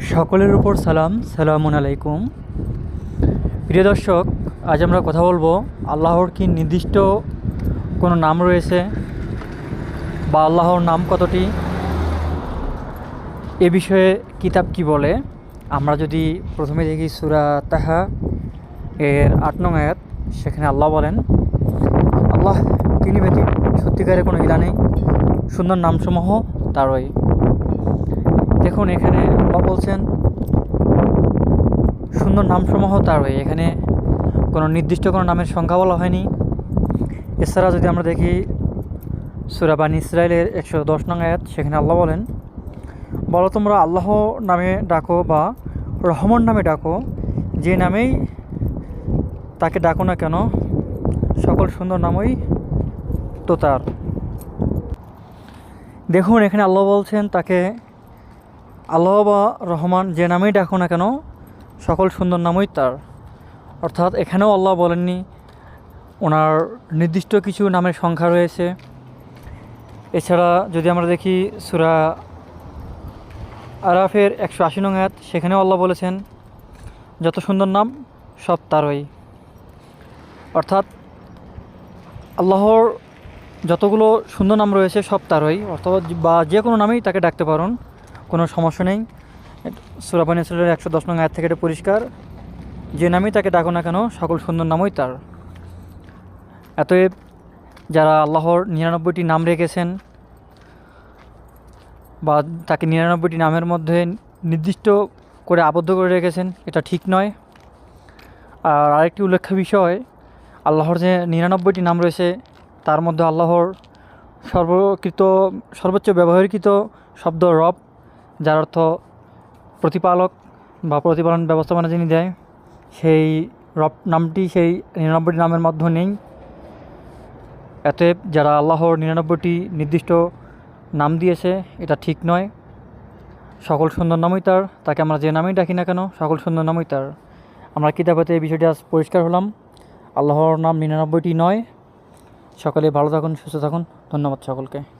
সকলের উপর সালাম, সালামুন আলাইকুম। প্রিয় দর্শক, আজ আমরা কথা বলব আল্লাহর কি নির্দিষ্ট কোনো নাম রয়েছে বা আল্লাহর নাম কতটি? এ বিষয়ে কিতাব কি বলে? আমরা যদি প্রথমে দেখি সুরা তাহা এর আট নং আয়াত, সেখানে আল্লাহ বলেন, আল্লাহ তিনি ব্যতীত সত্যিকারের কোনো ইলা নেই। সুন্দর নামসমূহ তারই। দেখুন, এখানে বলছেন, সুন্দর নামসমূহ তারই এখানে কোনো নির্দিষ্ট কোনো নামের সংখ্যা বলা হয়নি। এছাড়া যদি আমরা দেখি সুরাবান ইসরায়েলের একশো দশ নং আয়াত, সেখানে আল্লাহ বলেন, বলো তোমরা আল্লাহ নামে ডাকো বা রহমান নামে ডাকো, যে নামেই তাকে ডাকো না কেন, সকল সুন্দর নামই তো তার। দেখুন, এখানে আল্লাহ বলছেন, তাকে আল্লাহ বা রহমান যে নামেই ডাকো না কেন, সকল সুন্দর নামই তার। অর্থাৎ এখানেও আল্লাহ বলেননি, ওনার নির্দিষ্ট কিছু নামের সংখ্যা রয়েছে। এছাড়া যদি আমরা দেখি সুরা আরাফের একশো আশি নং আয়াত, সেখানেও আল্লাহ বলেছেন, যত সুন্দর নাম, সব তারই। অর্থাৎ আল্লাহর যতগুলো সুন্দর নাম রয়েছে, সব তারই, অর্থাৎ বা যে কোনো নামেই তাকে ডাকতে পারুন। কোনো সমস্যা নেই। সুরাবান ইসরায়েলের একশো দশ নং আয়াত থেকে এটা পরিষ্কার। যে নামেই তাকে ডাকো না কেন, সকল সুন্দর নামই তার। এতএব যারা আল্লাহর নিরানব্বইটি নাম রেখেছেন বা তাকে নিরানব্বইটি নামের মধ্যে নির্দিষ্ট করে আবদ্ধ করে রেখেছেন, এটা ঠিক নয়। আর আরেকটি উল্লেখ্য বিষয়, আল্লাহর যে নিরানব্বইটি নাম রয়েছে, তার মধ্যে আল্লাহর সর্বকৃত, সর্বোচ্চ ব্যবহারকৃত শব্দ রব যার অর্থ প্রতিপালক বা প্রতিপালন ব্যবস্থাপনা যিনি দেয়, সেই রব, নামটি সেই নিরানব্বইটি নামের মধ্যে নেই অতএব যারা আল্লাহর নিরানব্বইটি নির্দিষ্ট নাম দিয়েছে, এটা ঠিক নয়। সকল সুন্দর নামই তার, তাকে আমরা যে নামেই ডাকি না কেন, সকল সুন্দর নামই তার। আমরা কিতাবেতে এই বিষয়টি আজ পরিষ্কার হলাম। আল্লাহর নাম নিরানব্বইটি নয়। সকলে ভালো থাকুন, সুস্থ থাকুন। ধন্যবাদ সকলকে।